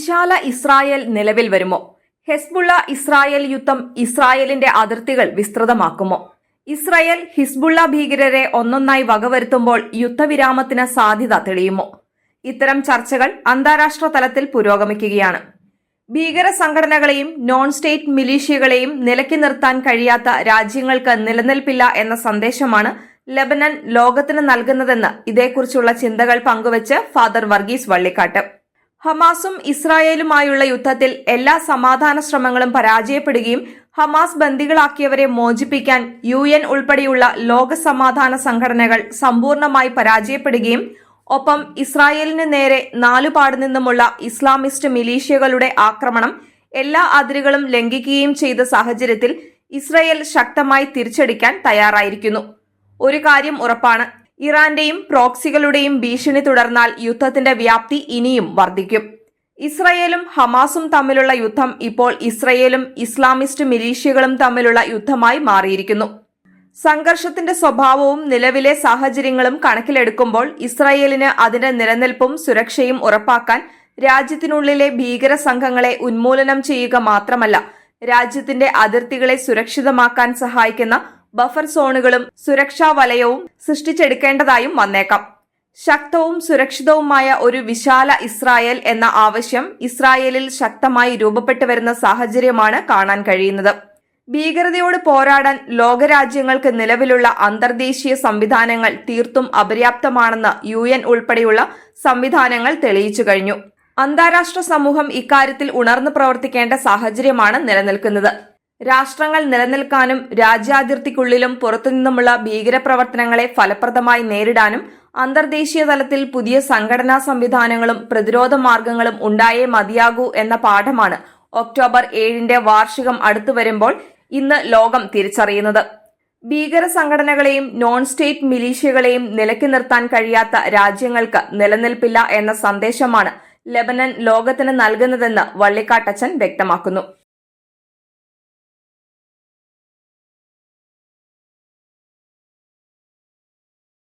വിശാല ഇസ്രായേൽ നിലവിൽ വരുമോ? ഹെസ്ബുള്ള ഇസ്രായേൽ യുദ്ധം ഇസ്രായേലിന്റെ അതിർത്തികൾ വിസ്തൃതമാക്കുമോ? ഇസ്രായേൽ ഹിസ്ബുള്ള ഭീകരരെ ഒന്നൊന്നായി വകവരുത്തുമ്പോൾ യുദ്ധവിരാമത്തിന് സാധ്യത തെളിയുമോ? ഇത്തരം ചർച്ചകൾ അന്താരാഷ്ട്ര തലത്തിൽ പുരോഗമിക്കുകയാണ്. ഭീകര സംഘടനകളെയും നോൺ സ്റ്റേറ്റ് മിലീഷ്യകളെയും നിലക്കി നിർത്താൻ കഴിയാത്ത രാജ്യങ്ങൾക്ക് നിലനിൽപ്പില്ല എന്ന സന്ദേശമാണ് ലെബനൻ ലോകത്തിന് നൽകുന്നതെന്ന് ഇതേക്കുറിച്ചുള്ള ചിന്തകൾ പങ്കുവച്ച് ഫാദർ വർഗീസ് വള്ളിക്കാട്ട്. ഹമാസും ഇസ്രായേലുമായുള്ള യുദ്ധത്തിൽ എല്ലാ സമാധാന ശ്രമങ്ങളും പരാജയപ്പെടുകയും ഹമാസ് ബന്ദികളാക്കിയവരെ മോചിപ്പിക്കാൻ യു എൻ ഉൾപ്പെടെയുള്ള ലോക സമാധാന സംഘടനകൾ സമ്പൂർണമായി പരാജയപ്പെടുകയും ഒപ്പം ഇസ്രായേലിന് നേരെ നാലുപാടു നിന്നുമുള്ള ഇസ്ലാമിസ്റ്റ് മിലീഷ്യകളുടെ ആക്രമണം എല്ലാ അതിരുകളും ലംഘിക്കുകയും ചെയ്ത സാഹചര്യത്തിൽ ഇസ്രായേൽ ശക്തമായി തിരിച്ചടിക്കാൻ തയ്യാറായിരിക്കുന്നു. ഒരു കാര്യം ഉറപ്പാണ് ഇറാന്റെയും പ്രോക്സികളുടെയും ഭീഷണി തുടർന്നാൽ യുദ്ധത്തിന്റെ വ്യാപ്തി ഇനിയും വർദ്ധിക്കും. ഇസ്രയേലും ഹമാസും തമ്മിലുള്ള യുദ്ധം ഇപ്പോൾ ഇസ്രയേലും ഇസ്ലാമിസ്റ്റ് മിലീഷ്യകളും തമ്മിലുള്ള യുദ്ധമായി മാറിയിരിക്കുന്നു. സംഘർഷത്തിന്റെ സ്വഭാവവും നിലവിലെ സാഹചര്യങ്ങളും കണക്കിലെടുക്കുമ്പോൾ ഇസ്രയേലിന് അതിന്റെ നിലനിൽപ്പും സുരക്ഷയും ഉറപ്പാക്കാൻ രാജ്യത്തിനുള്ളിലെ ഭീകര സംഘങ്ങളെ ഉന്മൂലനം ചെയ്യുക മാത്രമല്ല രാജ്യത്തിന്റെ അതിർത്തികളെ സുരക്ഷിതമാക്കാൻ സഹായിക്കുന്ന ബഫർ സോണുകളും സുരക്ഷാ വലയവും സൃഷ്ടിച്ചെടുക്കേണ്ടതായും വന്നേക്കാം. ശക്തവും സുരക്ഷിതവുമായ ഒരു വിശാല ഇസ്രായേൽ എന്ന ആവശ്യം ഇസ്രായേലിൽ ശക്തമായി രൂപപ്പെട്ടു വരുന്ന സാഹചര്യമാണ് കാണാൻ കഴിയുന്നത്. ഭീകരതയോട് പോരാടാൻ ലോകരാജ്യങ്ങൾക്ക് നിലവിലുള്ള അന്തർദേശീയ സംവിധാനങ്ങൾ തീർത്തും അപര്യാപ്തമാണെന്ന് യു എൻ ഉൾപ്പെടെയുള്ള സംവിധാനങ്ങൾ തെളിയിച്ചു കഴിഞ്ഞു. അന്താരാഷ്ട്ര സമൂഹം ഇക്കാര്യത്തിൽ ഉണർന്നു പ്രവർത്തിക്കേണ്ട സാഹചര്യമാണ് നിലനിൽക്കുന്നത്. രാഷ്ട്രങ്ങൾ നിലനിൽക്കാനും രാജ്യാതിർത്തിക്കുള്ളിലും പുറത്തുനിന്നുമുള്ള ഭീകരപ്രവർത്തനങ്ങളെ ഫലപ്രദമായി നേരിടാനും അന്തർദേശീയ തലത്തിൽ പുതിയ സംഘടനാ സംവിധാനങ്ങളും പ്രതിരോധ മാർഗങ്ങളും ഉണ്ടായേ മതിയാകൂ എന്ന പാഠമാണ് ഒക്ടോബർ ഏഴിന്റെ വാർഷികം അടുത്തു വരുമ്പോൾ ഇന്ന് ലോകം തിരിച്ചറിയുന്നത്. ഭീകര സംഘടനകളെയും നോൺ സ്റ്റേറ്റ് മിലീഷ്യകളെയും നിലക്കി നിർത്താൻ കഴിയാത്ത രാജ്യങ്ങൾക്ക് നിലനിൽപ്പില്ല എന്ന സന്ദേശമാണ് ലെബനൻ ലോകത്തിന് നൽകുന്നതെന്ന് വള്ളിക്കാട്ടച്ചൻ വ്യക്തമാക്കുന്നു.